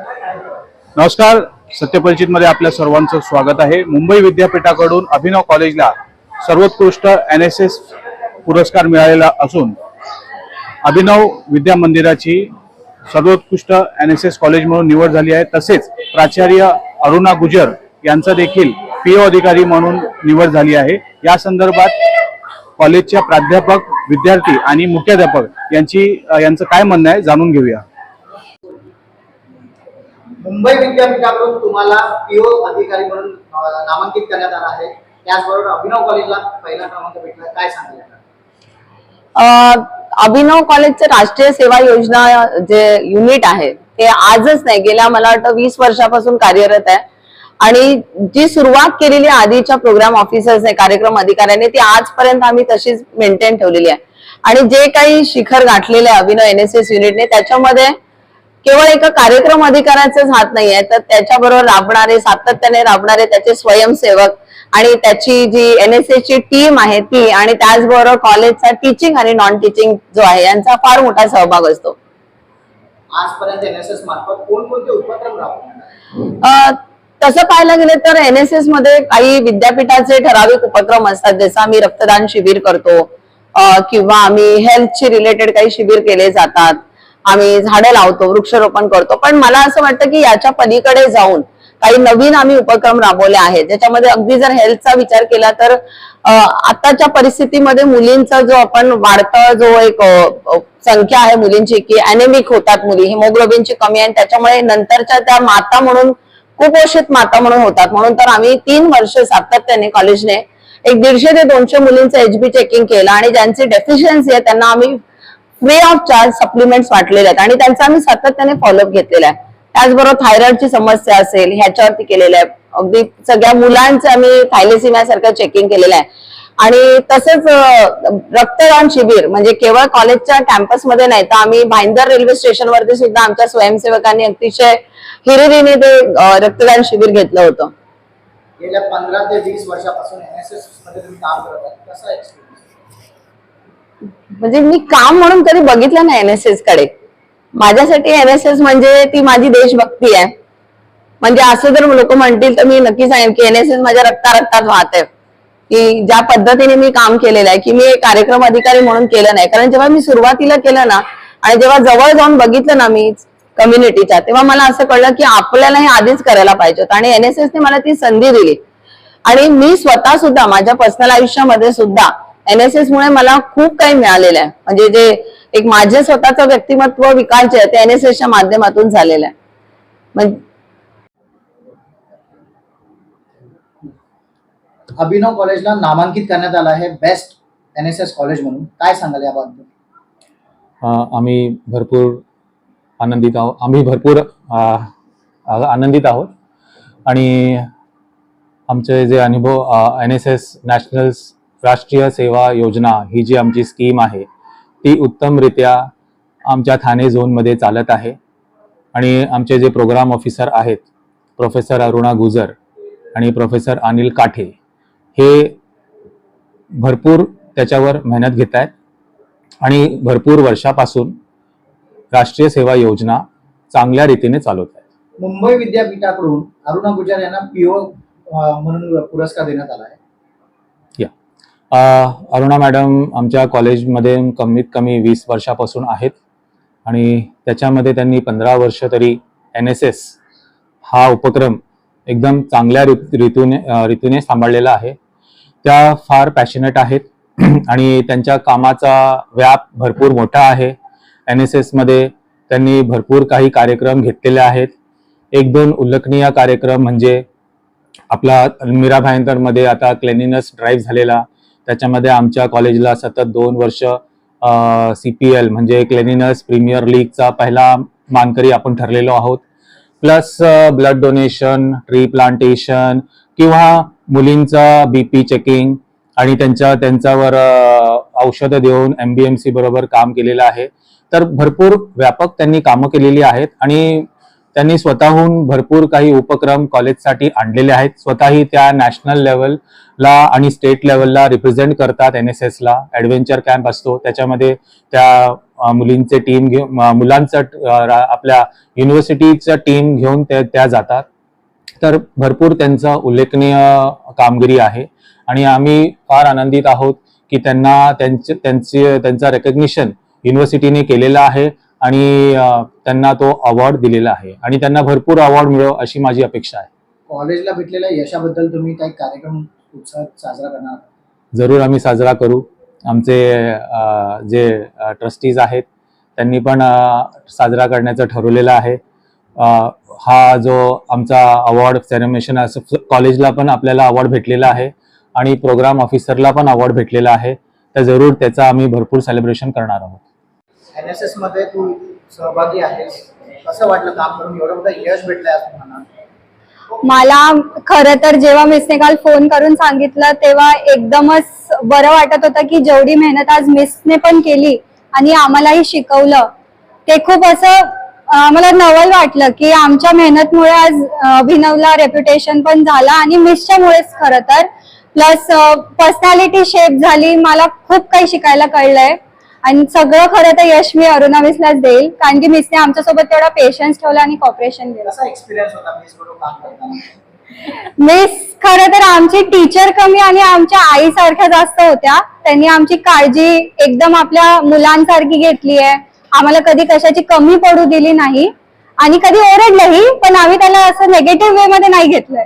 नमस्कार. सत्यपरिचित मध्ये आपल्या सर्वांचं स्वागत आहे. मुंबई विद्यापीठाकडून अभिनव कॉलेजला सर्वोत्कृष्ट एन एस एस पुरस्कार मिळालेला असून अभिनव विद्या मंदिराची सर्वोत्कृष्ट एन एस एस कॉलेज म्हणून निवड झाली आहे. तसेच प्राचार्य अरुणा गुजर यांचा देखील पीओ अधिकारी म्हणून निवड झाली आहे. या संदर्भात कॉलेजच्या प्राध्यापक विद्यार्थी आणि मुख्याध्यापक यांची यांचं काय म्हणणं आहे जाणून घेऊया. मुंबई विद्यापीठाकडून तुम्हाला पीओ अधिकारी म्हणून नामांकित करण्यात आला आहे. त्याचबरोबर अभिनव कॉलेजला पहिला क्रमांक भेटला काय सांगितलं अभिनव कॉलेजचं राष्ट्रीय सेवा योजना जे युनिट आहे ते आजच नाही गेल्या मला वाटतं वीस वर्षापासून कार्यरत आहे. आणि जी सुरुवात केलेली आधीच्या प्रोग्राम ऑफिसर्सने कार्यक्रम अधिकाऱ्यांनी ती आजपर्यंत आम्ही तशीच मेंटेन ठेवलेली आहे. आणि जे काही शिखर गाठलेले आहे अभिनव एन एस एस युनिटने त्याच्यामध्ये केवळ एका कार्यक्रम अधिकाऱ्याचाच हात नाहीये तर त्याच्याबरोबर राबणारे सातत्याने राबणारे त्याचे स्वयंसेवक आणि त्याची जी एन एस एस ची टीम आहे ती आणि त्याचबरोबर कॉलेजचा टीचिंग आणि नॉन टीचिंग जो आहे यांचा फार मोठा सहभाग असतो. आजपर्यंत एन एस एस मार्फत कोणकोणते उपक्रम राबवले अ, तसं पाहायला गेलं तर एन एस एसमध्ये काही विद्यापीठाचे ठराविक उपक्रम असतात जसं आम्ही रक्तदान शिबिर करतो किंवा आम्ही हेल्थशी रिलेटेड काही शिबिर केले जातात. आम्ही झाडं लावतो वृक्षरोपण करतो. पण मला असं वाटतं की याच्या पलीकडे जाऊन काही नवीन आम्ही उपक्रम राबवले आहेत. ज्याच्यामध्ये अगदी जर हेल्थचा विचार केला तर आताच्या परिस्थितीमध्ये मुलींचा जो आपण वाढता जो एक संख्या आहे मुलींची की अनेमिक होतात मुली हिमोग्लोबिनची कमी आहे आणि त्याच्यामुळे नंतरच्या त्या माता म्हणून कुपोषित माता म्हणून होतात. म्हणून तर आम्ही तीन वर्ष सातत्याने कॉलेजने एक दीडशे ते दोनशे मुलींचं एचबी चेकिंग केलं आणि ज्यांची डेफिशियन्सी आहे त्यांना आम्ही फ्री ऑफ चार्ज सप्लिमेंट्स वाटलेले आहेत. आणि त्यांचा आम्ही सातत्याने फॉलोअप घेतलेला आहे. त्याचबरोबर थायरॉइडची समस्या असेल ह्याच्यावरती केलेलं आहे. अगदी सगळ्या मुलांचं आम्ही थायलेसिमिया सारखं चेकिंग केलेलं आहे. आणि तसंच रक्तदान शिबिर म्हणजे केवळ कॉलेजच्या कॅम्पसमध्ये नाही तर आम्ही भाईंदर रेल्वे स्टेशनवरती सुद्धा आमच्या स्वयंसेवकांनी अतिशय हिरिरीने ते रक्तदान शिबिर घेतलं होतं. गेल्या पंधरा ते वीस वर्षापासून एन एस एसमध्ये तुम्ही काम करत आहात. कसं म्हणजे मी काम म्हणून कधी बघितलं नाही एनएसएसकडे. माझ्यासाठी एनएसएस म्हणजे ती माझी देशभक्ती आहे. म्हणजे असं जर लोक म्हणतील तर मी नक्की सांगेन की एनएसएस माझ्या रक्ता रक्तात वाहत आहे. की ज्या पद्धतीने मी काम केलेलं आहे की मी कार्यक्रम अधिकारी म्हणून केलं नाही. कारण जेव्हा मी सुरुवातीला केलं ना आणि जेव्हा जवळ जाऊन बघितलं ना मी कम्युनिटीच्या तेव्हा मला असं कळलं की आपल्याला हे आधीच करायला पाहिजे होतं. आणि एनएसएसने मला ती संधी दिली. आणि मी स्वतः सुद्धा माझ्या पर्सनल आयुष्यामध्ये सुद्धा एनएसएस मुळे मला खूप काही मिळालेलं आहे. म्हणजे जे एक माझे स्वतःचं व्यक्तिमत्व विकास जे आहे ते एनएसएसच्या माध्यमातून झालेलं आहे. म्हणजे अभिनव कॉलेजला नामांकित करण्यात आलं आहे best N S S college म्हणून. काय सांगाल याबाबत अ, आम्ही भरपूर आनंदित आहोत आम्ही भरपूर आनंदित आहोत. आणि आमचे जे अनुभव एन एस एस नॅशनल राष्ट्रीय सेवा योजना ही जी आमची स्कीम आहे ती उत्तमरित्या आमच्या ठाणे झोनमध्ये चालत आहे. आणि आमचे जे प्रोग्राम ऑफिसर आहेत प्रोफेसर अरुणा गुजर आणि प्रोफेसर अनिल काठे हे भरपूर त्याच्यावर मेहनत घेत आहेत आणि भरपूर वर्षापासून राष्ट्रीय सेवा योजना चांगल्या रीतीने चालवत आहेत मुंबई विद्यापीठाकडून अरुणा गुजर यांना पीओ म्हणून पुरस्कार देण्यात आला आहे. अरुणा मॅडम आमच्या कॉलेजमध्ये कमीत कमी वीस वर्षापासून आहेत आणि त्याच्यामध्ये त्यांनी पंधरा वर्ष तरी एन एस एस हा उपक्रम एकदम चांगल्या रीत रीतीने रीतीने सांभाळलेला आहे. त्या फार पॅशनेट आहेत आणि त्यांच्या कामाचा व्याप भरपूर मोठा आहे. एन एस एसमध्ये त्यांनी भरपूर काही कार्यक्रम घेतलेले आहेत. एक दोन उल्लेखनीय कार्यक्रम म्हणजे आपला मीरा भायंदरमध्ये आता क्लेनिनस ड्राईव्ह झालेला त्याच्यामध्ये आमच्या कॉलेजला सतत दोन वर्ष सी पी एल म्हणजे क्लेनिनस प्रीमियर लीगचा पहिला मानकरी आपण ठरलेलो आहोत. Plus blood donation tree plantation किंवा मुलींचा बी पी चेकिंग आणि त्यांच्या त्यांच्यावर औषधं देऊन एम बी एम सी बरोबर काम केलेलं आहे. तर भरपूर व्यापक त्यांनी कामं केलेली आहेत आणि त्यांनी स्वतःहून भरपूर काही उपक्रम कॉलेजसाठी आणलेले आहेत. स्वतःही त्या नॅशनल लेवलला आणि स्टेट लेवलला रिप्रेझेंट करतात एन एस एसला ॲडव्हेंचर कॅम्प असतो. त्याच्यामध्ये त्या मुलींचे टीम घेऊन मुलांचं आपल्या युनिव्हर्सिटीचं टीम घेऊन ते त्या जातात. तर भरपूर त्यांचं उल्लेखनीय कामगिरी आहे. आणि आम्ही फार आनंदित आहोत की त्यांना त्यांचे त्यांचे त्यांचा रेकग्निशन युनिव्हर्सिटीने केलेला आहे. आणि त्यांना तो अवॉर्ड दिलेला आहे. आणि त्यांना भरपूर अवॉर्ड मिळो अशी माझी अपेक्षा आहे. कॉलेजला भेटलेल्या यशाबद्दल तुम्ही काही कार्यक्रम उत्साहात साजरा करणार? जरूर आम्ही साजरा करू. आमचे जे ट्रस्टीज आहेत त्यांनी पण साजरा करण्याचं ठरवलेलं आहे. हा जो आमचा अवॉर्ड सेलिब्रेशन असं कॉलेजला पण आपल्याला अवॉर्ड भेटलेला आहे. आणि प्रोग्राम ऑफिसरला पण अवॉर्ड भेटलेला आहे. तर जरूर त्याचा आम्ही भरपूर सेलिब्रेशन करणार आहोत. एन एस एसमध्ये तू सहभागी आहेस. कसं वाटलं काम करून? एवढं मोठं यश भेटलंय आज तुम्हाला मला खरं तर जेव्हा मिसने काल फोन करून सांगितलं तेव्हा एकदमच बरं वाटत होतं की जेवढी मेहनत आज मिसने पण केली आणि आम्हालाही शिकवलं. ते खूप असं मला नवल वाटलं की आमच्या मेहनतमुळे आज अभिनवला रेप्युटेशन पण झाला आणि मिसच्यामुळेच खरं तर. प्लस पर्सनॅलिटी शेप झाली. मला खूप काही शिकायला कळलंय. आणि सगळं खरं तर यश मी अरुणा मिसलाच देईल कारण की मिसने आमच्यासोबत तेवढा पेशन्स ठेवला आणि कॉपरेशन एक्सपिरियन्स होता मीस बरोबर काम करताना? मिस खरं तर आमची टीचर कमी आणि आमच्या आईसारख्या जास्त होत्या. त्यांनी आमची काळजी एकदम आपल्या मुलांसारखी घेतली आहे. आम्हाला कधी कशाची कमी पडू दिली नाही. आणि कधी ओरडलंही पण आम्ही त्याला असं नेगेटिव्ह वे मध्ये नाही घेतलंय.